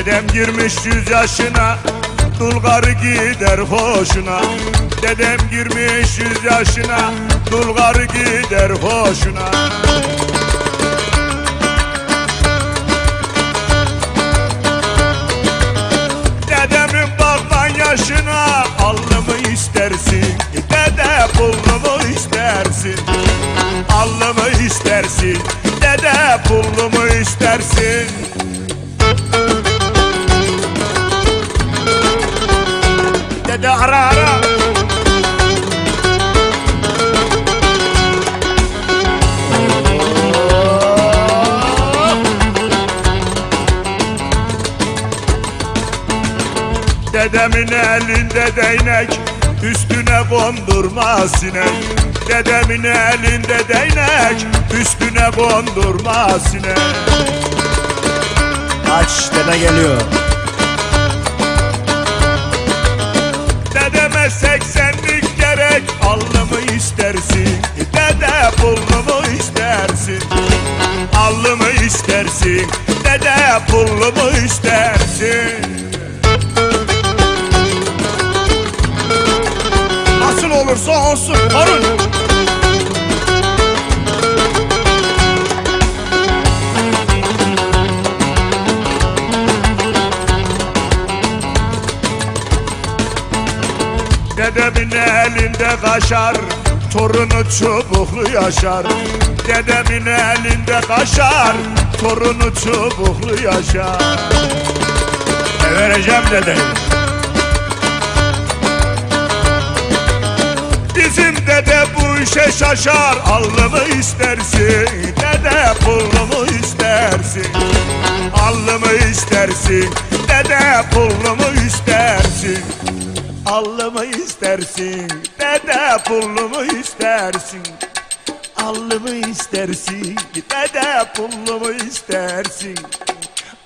Dedem girmiş yüz yaşına Dulgarı gider hoşuna. Dedem girmiş yüz yaşına Dulgarı gider hoşuna. Dedemin baklan yaşına Allımı Dede ara ara. Dedemin elinde değnek Üstüne kondurma sinek. Dedemin elinde değnek Üstüne kondurma sinek. Aç dede geliyor. İstersin Dede pullumu istersin Nasıl olursa olsun torun. Dedemin elinde kaşar Torunu çubuklu yaşar. Dedemin elinde kaşar Torunu çubuklu yaşar Ne vereceğim dedeyi Bizim dede bu işe şaşar Allımı istersin. Dede pullumu istersin. Allımı istersin. Dede pullumu istersin. Allımı istersin. Dede pullumu istersin Dede pullumu istersin.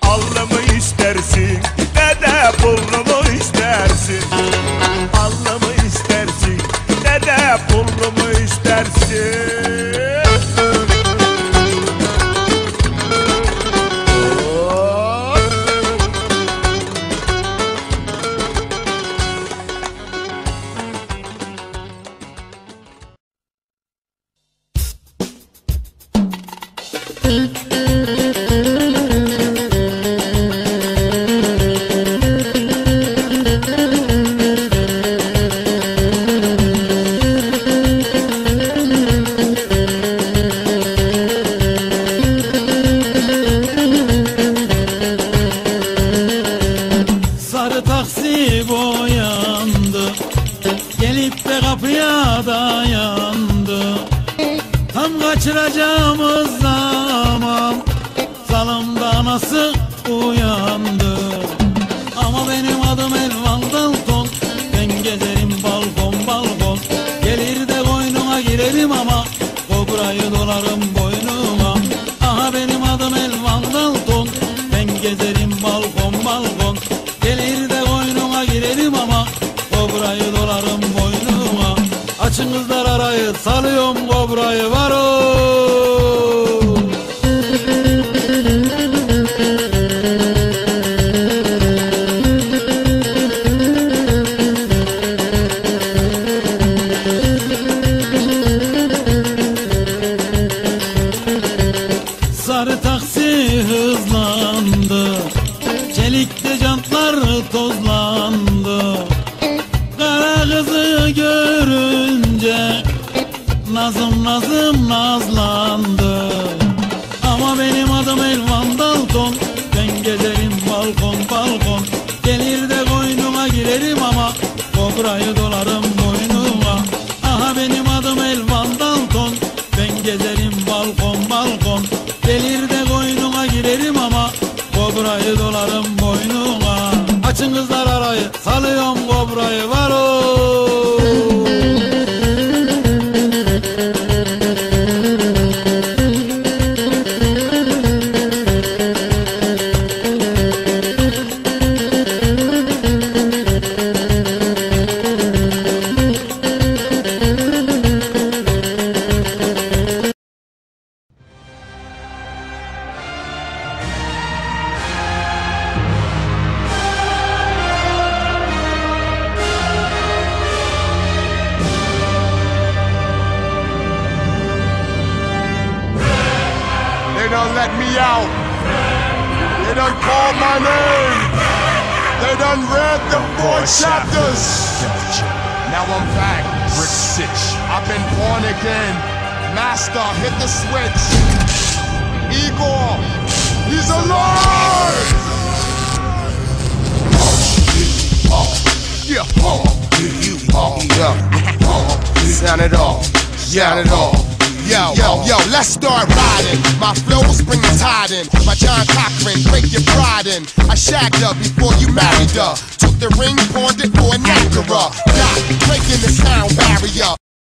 Allımı istersin. Dede pullumu istersin. Allımı istersin. Dede pullumu istersin taksi boyandı Gelip de kapıya dayandı kaçıracağımız zaman. Salımda anası uyandı? Ama benim adım Elvan Dalton. Ben gezerim balkon balkon. Gelir de boynuna girerim ama Kobrayı dolarım boynuma. Aha benim adım Elvan Dalton. Ben gezerim balkon balkon. Gelir de boynuna girerim ama Kobrayı dolarım boynuma. Açın arayı salıyorum kobrayı tozlandı. Kara kızı görünce Nazım nazım nazlandı. Ama benim adım Elvan Dalton Ben gezerim balkon balkon. Gelir de koynuma girerim ama Kobrayı dolarım boynuma. Aha benim adım Elvan Dalton Ben gezerim balkon balkon. Gelir de koynuma girerim ama Kobrayı dolarım Açın kızlar arayı Salıyorum kobrayı var o. let me out. They don't call my name. They done read the four chapters. Now I'm back. Brick Sitch. I've been born again. Master, hit the switch. Igor, he's alive! Yeah, you, yeah, sound it off, sound it off. Yo, yo, yo, let's start riding. My flows bring the tide in. My John Cochran, break your pride in. I shagged her before you married her. Took the ring, pawned it for an Acura. Breaking the sound barrier.